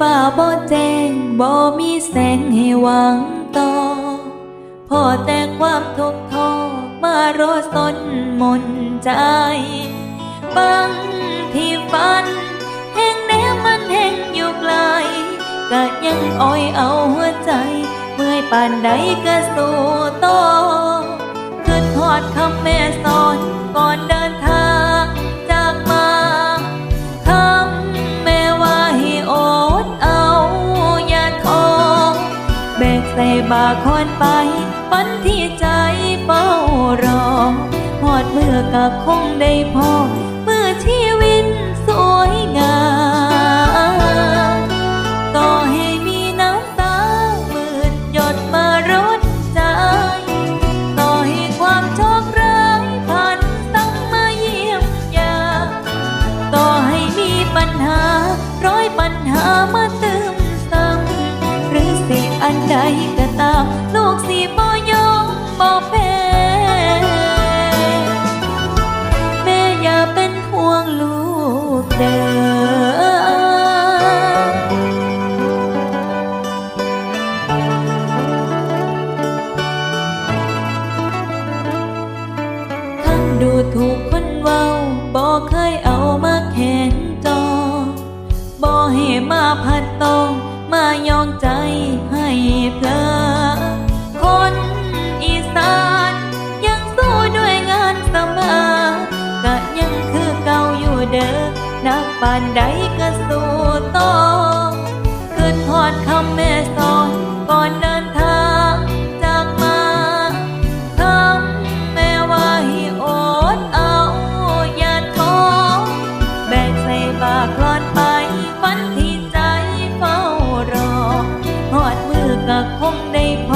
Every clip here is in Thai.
บ่แจ้งบ่มีแสงให้หวังต่อ พอแต่ความทุกข์ทรมารอสนมนใจบางที่ฝันแห่งแนมันแห่งอยู่ไกลก็ยังอ้อยเอาหัวใจ เมื่อยปานใดก็สู้ต่อ บาคอนไปฝันที่ใจเฝ้ารอหอดเมื่อก็คงได้พอเมื่อชีวิตสวยงามต่อให้มีน้ำตามืดหยดมารดใจ ต่อให้ความโชคร้ายผ่านต้งมาเยี่ยมยามต่อให้มีปัญหาร้อยปัญหามาเติมซ้ำหรือสิอันใดก็ ลูกสิบ่ยอมบ่แพ้แม่อย่าเป็นห่วงลูกเด้อทั้งดูถูกคนเว้าบอกเคยเอามาแขนจอบอกให้มาพัดตองมายองใจ เด้อนักปานใดก็สู้ต่อคือทอดคำแม่สอนก่อนเดินทางจากมาคำแม่ว่าให้อดเอาอย่าท้อแบกใส่บาคลอนไปฝันที่ใจเฝ้ารอหอดมือก็คงได้พอ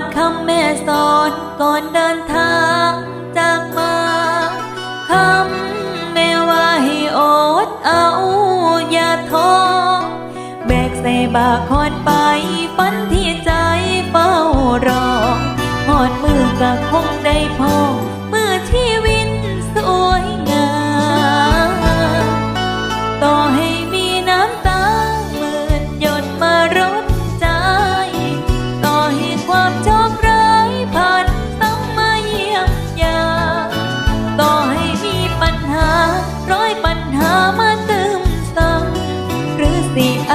ดคำแม่สอนก่อนเดินทางจากมาคำแม่ว่าให้อดเอาอย่าท้อแบกใส่บาคอนไปฝันที่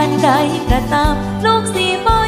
สิอันใดก็ตาม ลูกสิบ่